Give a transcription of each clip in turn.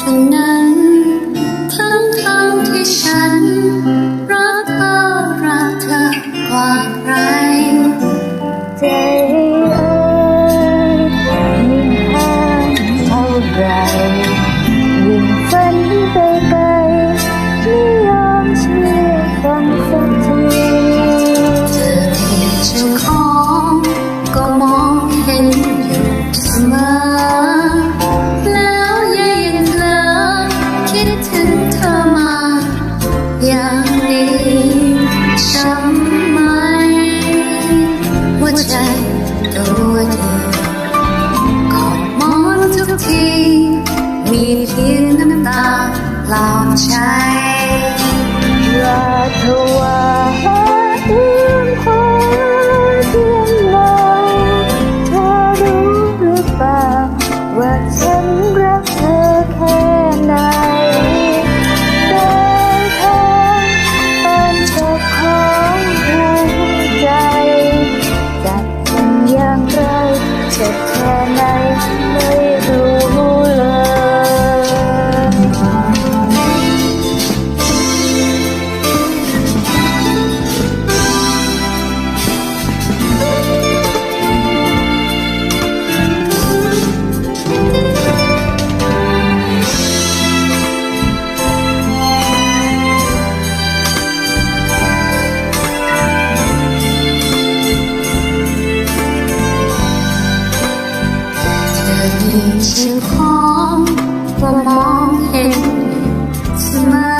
ทั้งนั้น ทั้งคำที่ฉัน รักเธอรักเธอกว่าใคร ใชื่อของก็มองเห็นเสมอ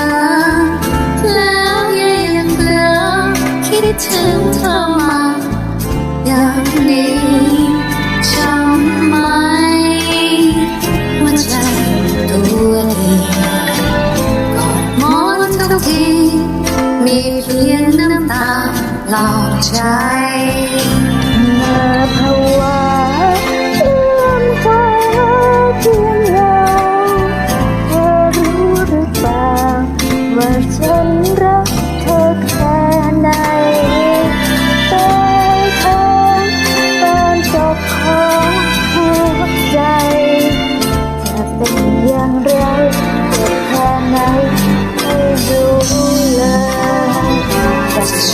แล้วยังเหลือคิดถึงเธอมาอยางนี้จำไหมว่าใจตัวเอกอดมอนทุกทีมีเพียงน้ำตาหลใจ เป็นอย่างไรเจ็บแค่ไหนไม่รู้เลย